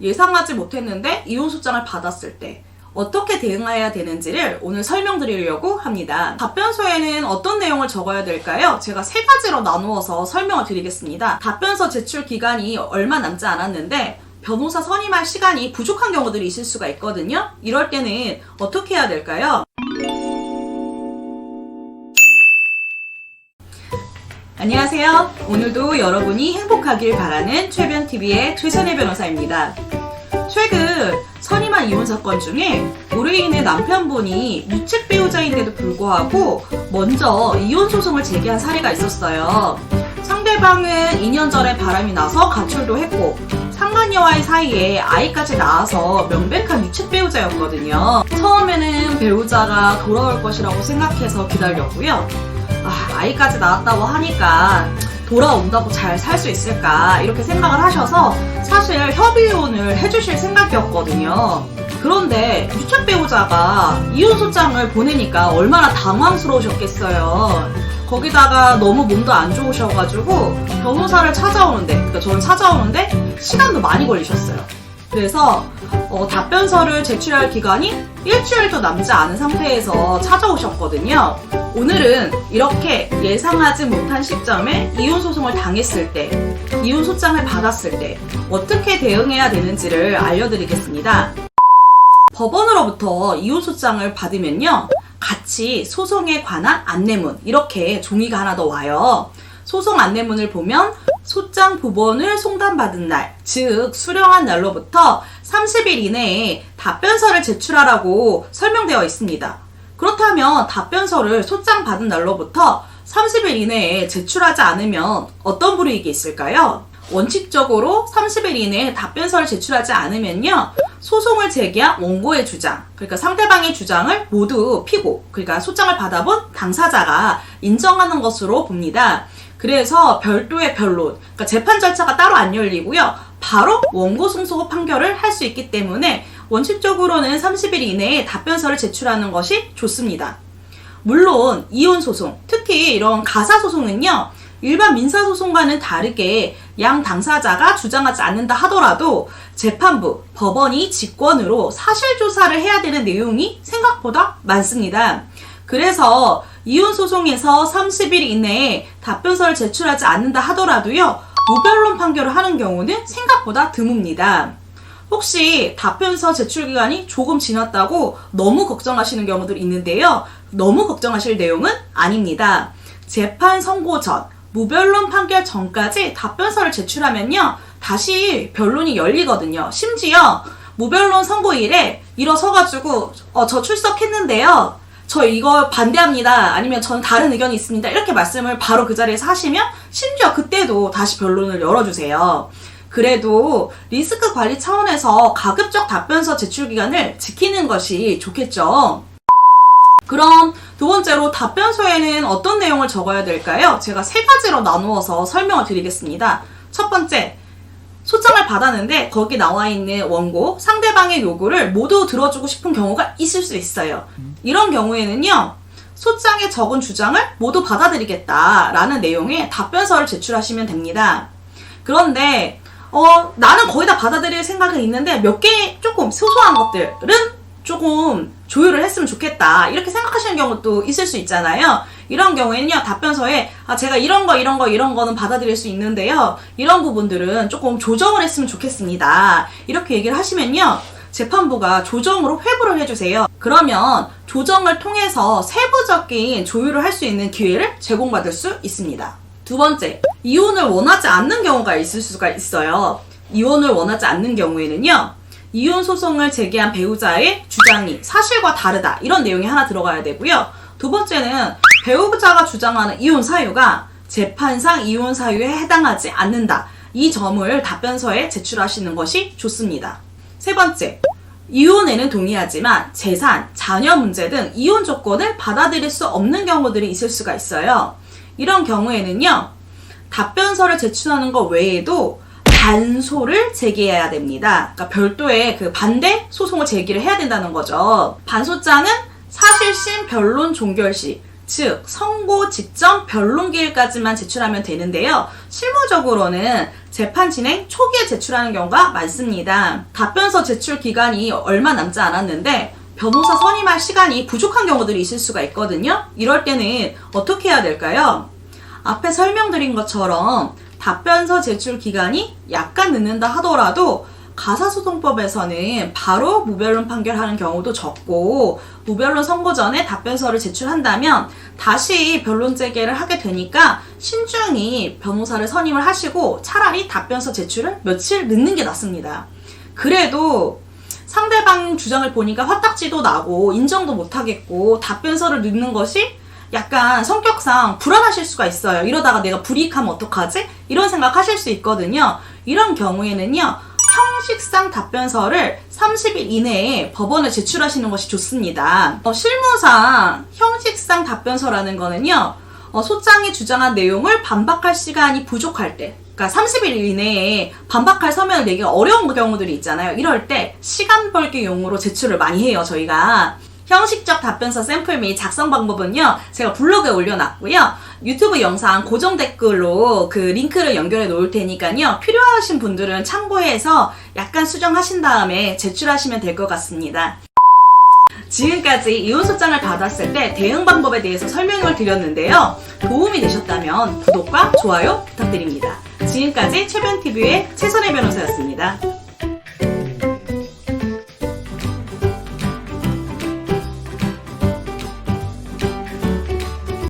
예상하지 못했는데 이혼 소장을 받았을 때 어떻게 대응해야 되는지를 오늘 설명드리려고 합니다. 답변서에는 어떤 내용을 적어야 될까요? 제가 세 가지로 나누어서 설명을 드리겠습니다. 답변서 제출 기간이 얼마 남지 않았는데 변호사 선임할 시간이 부족한 경우들이 있을 수가 있거든요. 이럴 때는 어떻게 해야 될까요? 안녕하세요. 오늘도 여러분이 행복하길 바라는 최변TV의 최선혜 변호사입니다. 최근 선임한 이혼 사건 중에 의뢰인의 남편분이 유책 배우자인데도 불구하고 먼저 이혼 소송을 제기한 사례가 있었어요. 상대방은 2년 전에 바람이 나서 가출도 했고 상간녀와의 사이에 아이까지 낳아서 명백한 유책 배우자였거든요. 처음에는 배우자가 돌아올 것이라고 생각해서 기다렸고요. 아, 아이까지 낳았다고 하니까 돌아온다고 잘 살 수 있을까 이렇게 생각을 하셔서 사실 협의혼을 해주실 생각이었거든요. 그런데 유책 배우자가 이혼 소장을 보내니까 얼마나 당황스러우셨겠어요. 거기다가 너무 몸도 안 좋으셔가지고 변호사를 찾아오는데, 그러니까 저를 찾아오는데 시간도 많이 걸리셨어요. 그래서 어, 답변서를 제출할 기간이 일주일도 남지 않은 상태에서 찾아오셨거든요. 오늘은 이렇게 예상하지 못한 시점에 이혼 소송을 당했을 때, 이혼 소장을 받았을 때 어떻게 대응해야 되는지를 알려드리겠습니다. 법원으로부터 이혼 소장을 받으면요. 같이 소송에 관한 안내문 이렇게 종이가 하나 더 와요. 소송 안내문을 보면 소장 부본을 송담받은 날, 즉 수령한 날로부터 30일 이내에 답변서를 제출하라고 설명되어 있습니다. 그렇다면 답변서를 소장 받은 날로부터 30일 이내에 제출하지 않으면 어떤 불이익이 있을까요? 원칙적으로 30일 이내에 답변서를 제출하지 않으면요. 소송을 제기한 원고의 주장, 그러니까 상대방의 주장을 모두 피고, 그러니까 소장을 받아본 당사자가 인정하는 것으로 봅니다. 그래서 별도의 변론, 그러니까 재판 절차가 따로 안 열리고요. 바로 원고 승소 판결을 할 수 있기 때문에 원칙적으로는 30일 이내에 답변서를 제출하는 것이 좋습니다. 물론 이혼 소송, 특히 이런 가사 소송은요. 일반 민사 소송과는 다르게 양 당사자가 주장하지 않는다 하더라도 재판부, 법원이 직권으로 사실 조사를 해야 되는 내용이 생각보다 많습니다. 그래서 이혼 소송에서 30일 이내에 답변서를 제출하지 않는다 하더라도요. 무변론 판결을 하는 경우는 생각보다 드뭅니다. 혹시 답변서 제출 기간이 조금 지났다고 너무 걱정하시는 경우들 있는데요. 너무 걱정하실 내용은 아닙니다. 재판 선고 전, 무변론 판결 전까지 답변서를 제출하면요. 다시 변론이 열리거든요. 심지어 무변론 선고일에 일어서가지고 어, 저 출석했는데요. 저 이거 반대합니다. 아니면 전 다른 의견이 있습니다. 이렇게 말씀을 바로 그 자리에서 하시면 심지어 그때도 다시 변론을 열어주세요. 그래도 리스크 관리 차원에서 가급적 답변서 제출 기간을 지키는 것이 좋겠죠. 그럼 두 번째로 답변서에는 어떤 내용을 적어야 될까요? 제가 세 가지로 나누어서 설명을 드리겠습니다. 첫 번째, 소장을 받았는데 거기 나와 있는 원고, 상대방의 요구를 모두 들어주고 싶은 경우가 있을 수 있어요. 이런 경우에는요, 소장에 적은 주장을 모두 받아들이겠다라는 내용의 답변서를 제출하시면 됩니다. 그런데 어, 나는 거의 다 받아들일 생각은 있는데 몇 개 조금 소소한 것들은 조금 조율을 했으면 좋겠다. 이렇게 생각하시는 경우도 있을 수 있잖아요. 이런 경우에는요, 답변서에, 아, 제가 이런 거, 이런 거, 이런 거는 받아들일 수 있는데요. 이런 부분들은 조금 조정을 했으면 좋겠습니다. 이렇게 얘기를 하시면요. 재판부가 조정으로 회부를 해주세요. 그러면 조정을 통해서 세부적인 조율을 할 수 있는 기회를 제공받을 수 있습니다. 두 번째, 이혼을 원하지 않는 경우가 있을 수가 있어요. 이혼을 원하지 않는 경우에는요, 이혼 소송을 제기한 배우자의 주장이 사실과 다르다. 이런 내용이 하나 들어가야 되고요. 두 번째는 배우자가 주장하는 이혼 사유가 재판상 이혼 사유에 해당하지 않는다. 이 점을 답변서에 제출하시는 것이 좋습니다. 세 번째, 이혼에는 동의하지만 재산, 자녀 문제 등 이혼 조건을 받아들일 수 없는 경우들이 있을 수가 있어요. 이런 경우에는요, 답변서를 제출하는 것 외에도 반소를 제기해야 됩니다. 그러니까 별도의 그 반대 소송을 제기를 해야 된다는 거죠. 반소장은 사실심 변론 종결 시 즉 선고 직전 변론기일까지만 제출하면 되는데요. 실무적으로는 재판 진행 초기에 제출하는 경우가 많습니다. 답변서 제출 기간이 얼마 남지 않았는데 변호사 선임할 시간이 부족한 경우들이 있을 수가 있거든요. 이럴 때는 어떻게 해야 될까요? 앞에 설명드린 것처럼 답변서 제출 기간이 약간 늦는다 하더라도 가사소송법에서는 바로 무변론 판결하는 경우도 적고 무변론 선고 전에 답변서를 제출한다면 다시 변론 재개를 하게 되니까 신중히 변호사를 선임을 하시고 차라리 답변서 제출을 며칠 늦는 게 낫습니다. 그래도 상대방 주장을 보니까 화딱지도 나고 인정도 못하겠고 답변서를 넣는 것이 약간 성격상 불안하실 수가 있어요. 이러다가 내가 불이익하면 어떡하지? 이런 생각 하실 수 있거든요. 이런 경우에는요. 형식상 답변서를 30일 이내에 법원에 제출하시는 것이 좋습니다. 어, 실무상 형식상 답변서라는 거는요. 어, 소장이 주장한 내용을 반박할 시간이 부족할 때, 그러니까 30일 이내에 반박할 서면을 내기가 어려운 경우들이 있잖아요. 이럴 때 시간 벌기용으로 제출을 많이 해요, 저희가. 형식적 답변서 샘플 및 작성 방법은요, 제가 블로그에 올려놨고요. 유튜브 영상 고정 댓글로 그 링크를 연결해 놓을 테니까요. 필요하신 분들은 참고해서 약간 수정하신 다음에 제출하시면 될 것 같습니다. 지금까지 이혼소장을 받았을 때 대응 방법에 대해서 설명을 드렸는데요. 도움이 되셨다면 구독과 좋아요 부탁드립니다. 지금까지 최변TV의 최선의 변호사였습니다.